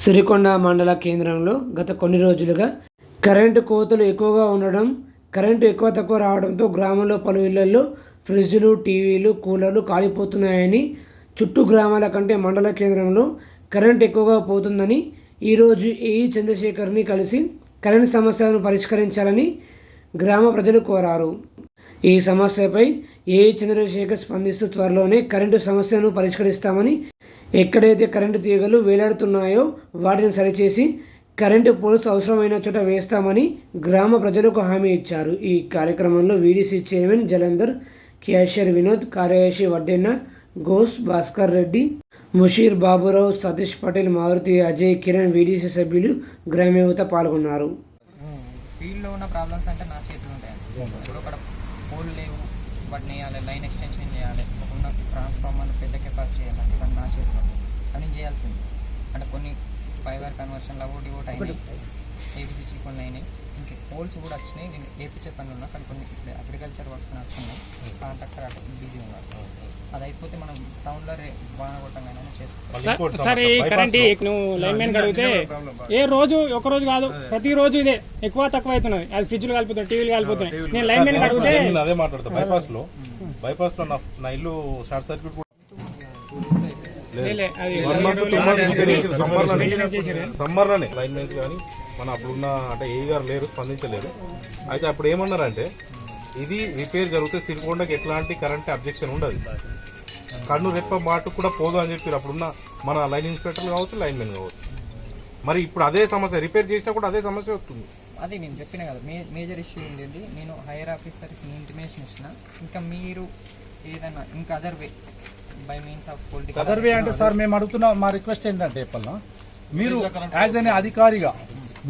సిరికొండ మండల కేంద్రంలో గత కొన్ని రోజులుగా కరెంటు కోతలు ఎక్కువగా ఉండడం కరెంటు ఎక్కువ తక్కువ రావడంతో గ్రామంలో పలు ఇళ్ళలో ఫ్రిడ్జ్లు టీవీలు కూలర్లు కాలిపోతున్నాయని చుట్టూ గ్రామాల కంటే మండల కేంద్రంలో కరెంట్ ఎక్కువగా పోతుందని ఈరోజు ఏఈ చంద్రశేఖర్ని కలిసి కరెంట్ సమస్యలను పరిష్కరించాలని గ్రామ ప్రజలు కోరారు. ఈ సమస్యపై ఏఈ చంద్రశేఖర్ స్పందిస్తూ త్వరలోనే కరెంటు సమస్యను పరిష్కరిస్తామని ఎక్కడైతే కరెంటు తీగలు వేలాడుతున్నాయో వాటిని సరిచేసి కరెంటు పోల్స్ అవసరమైన చోట వేస్తామని గ్రామ ప్రజలకు హామీ ఇచ్చారు. ఈ కార్యక్రమంలో VDC chairman Jalandhar cashier Vinod కార్యదర్శి వడ్డెన్న ఘోష్ భాస్కర్ రెడ్డి ముషీర్ బాబురావు సతీష్ పటేల్ మారుతి అజయ్ కిరణ్ వీడీసీ సభ్యులు గ్రామ యువత పాల్గొన్నారు. ఫీల్డ్లో ఉన్న ప్రాబ్లమ్స్ అంటే నా చేతులు ఉంటాయి ఇప్పుడు అక్కడ పోల్ వాటిని వేయాలి లైన్ ఎక్స్టెన్షన్ చేయాలి. ఉన్న ట్రాన్స్ఫార్మర్ పెద్ద కెపాసిటీ చేయాలి ఇవన్నీ నా చేతిలో. నేను చేయాల్సింది. అంటే కొన్ని ఫైబర్ కన్వర్షన్ లవ్ డివోట్ అయినాయి. ఏబిసిసి కొన్ని అయినాయి. ఇంక పోల్స్ కూడా వచ్చినాయి. నేను వేపించే పనులు ఉన్నా కానీ కొన్ని ఇప్పుడు అగ్రికల్చర్ వర్క్స్ నడుస్తున్నాయి కాంట్రాక్టర్ అక్కడ బిజీ ఉన్నారు. అది అయిపోతే మనం టౌన్లో రే బాగా కొట్టంగానే చేసుకోవాలి సరే ఈ కరెంట్ నువ్వు లైన్ మ్యాన్ అడిగితే ఏ రోజు ఒక రోజు కాదు ప్రతి రోజు ఇదే. ఎక్కువ తక్కువ అవుతున్నది అది ఫ్రిడ్జ్లు కలిపోతున్నాయి టీవీలు కలిపోతున్నాయి. నేను లైన్ మ్యాన్ అడిగితే నేను అదే మాట్లాడతా. బైపాస్లో బైపాస్లో నా- నా ఇల్లు short circuit summer line mens కానీ మన అప్పుడున్న అంటే ఏ గారు లేరు స్పందించలేరు అయితే అప్పుడు ఏమన్నారంటే ఇది రిపేర్ జరిగితే సిరికొండకి ఎట్లాంటి కరెంట్ అబ్జెక్షన్ ఉండదు. కన్ను రెప్ప బాటు కూడా పోదు అని చెప్పారు అప్పుడున్న మన లైన్ ఇన్స్పెక్టర్లు కావచ్చు లైన్ మెన్ కావచ్చు. మరి ఇప్పుడు అదే సమస్య రిపేర్ చేసినా కూడా అదే సమస్య వస్తుంది. అది నేను చెప్పిన కదా మే మేజర్ ఇష్యూ ఉంది నేను హైయర్ ఆఫీసర్కి ఇంటిమేషన్ ఇచ్చిన. ఇంకా మీరు ఏదైనా ఇంకా other way by means of political సదర్వే అంటే సార్ మేము అడుగుతున్న మా రిక్వెస్ట్ ఏంటంటే చెప్పాలన్నా మీరు యాజ్ అనే అధికారిగా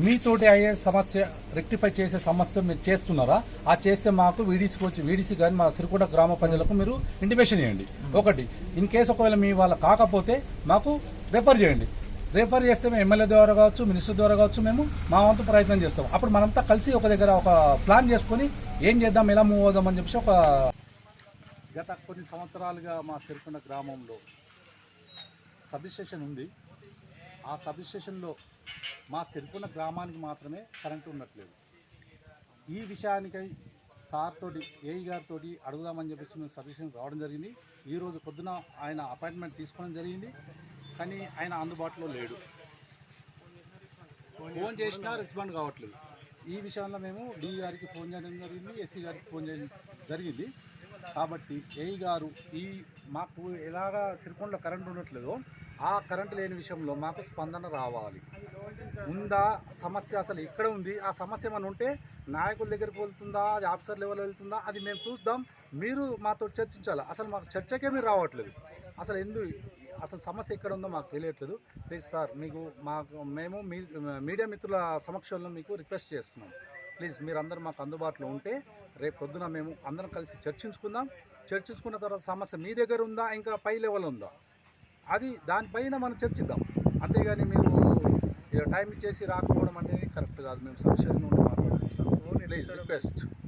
మీతోటి అయ్యే సమస్య రెక్టిఫై చేసే సమస్య మీరు చేస్తున్నారా? ఆ చేస్తే మాకు వీడీసీకి వచ్చి వీడీసీ కానీ మా సిరికొండ గ్రామ ప్రజలకు మీరు ఇంటిమేషన్ చేయండి. ఒకటి ఇన్ కేసు ఒకవేళ మీ వాళ్ళ కాకపోతే మాకు రెఫర్ చేయండి. రెఫర్ చేస్తే మేము ఎమ్మెల్యే ద్వారా కావచ్చు మినిస్టర్ ద్వారా కావచ్చు మేము మా వంతు ప్రయత్నం చేస్తాం. అప్పుడు మనంతా కలిసి ఒక దగ్గర ఒక ప్లాన్ చేసుకొని ఏం చేద్దాం ఎలా మూవ్ అవుదాం అని చెప్పేసి ఒక గత కొన్ని సంవత్సరాలుగా మా సిరికొండ గ్రామంలో సబ్స్టేషన్ ఉంది. ఆ సబ్ స్టేషన్లో మా సిరికొండ గ్రామానికి మాత్రమే కరెంటు ఉండట్లేదు. ఈ విషయానికై సార్తోటి ఏఈ గారితో అడుగుదామని చెప్పేసి మేము సబ్ రావడం జరిగింది. ఈరోజు పొద్దున ఆయన అపాయింట్మెంట్ తీసుకోవడం జరిగింది. కానీ ఆయన అందుబాటులో లేడు. ఫోన్ చేసినా రెస్పాండ్ కావట్లేదు. ఈ విషయంలో మేము డి గారికి ఫోన్ చేయడం జరిగింది ఎస్సీ గారికి ఫోన్ చేయడం జరిగింది. కాబట్టి ఏఈ గారు ఈ మాకు ఎలాగా సిరికొండలో కరెంట్ ఉండట్లేదో ఆ కరెంటు లేని విషయంలో మాకు స్పందన రావాలి. ఉందా? సమస్య అసలు ఇక్కడ ఉంది? ఆ సమస్య ఏమైనా ఉంటే నాయకుల దగ్గరికి వెళ్తుందా? అది ఆఫీసర్ లెవెల్ వెళ్తుందా? అది మేము చూద్దాం. మీరు మాతో చర్చించాలి. అసలు మాకు చర్చకే మీరు రావట్లేదు. అసలు ఎందు అసలు సమస్య ఎక్కడ ఉందో మాకు తెలియట్లేదు. ప్లీజ్ సార్ మీకు మాకు మేము మీ మీడియా మిత్రుల సమక్షంలో మీకు రిక్వెస్ట్ చేస్తున్నాం. ప్లీజ్ మీరందరూ మాకు అందుబాటులో ఉంటే రేపు పొద్దున మేము అందరం కలిసి చర్చించుకుందాం. చర్చించుకున్న తర్వాత సమస్య మీ దగ్గర ఉందా? ఇంకా పై లెవెల్ ఉందా? అది దానిపైన మనం చర్చిద్దాం. అంతేగాని మీరు ఇక టైం ఇచ్చేసి రాకపోవడం అనేది కరెక్ట్ కాదు. మేము నుండి మాట్లాడుతున్నాం. రిక్వెస్ట్.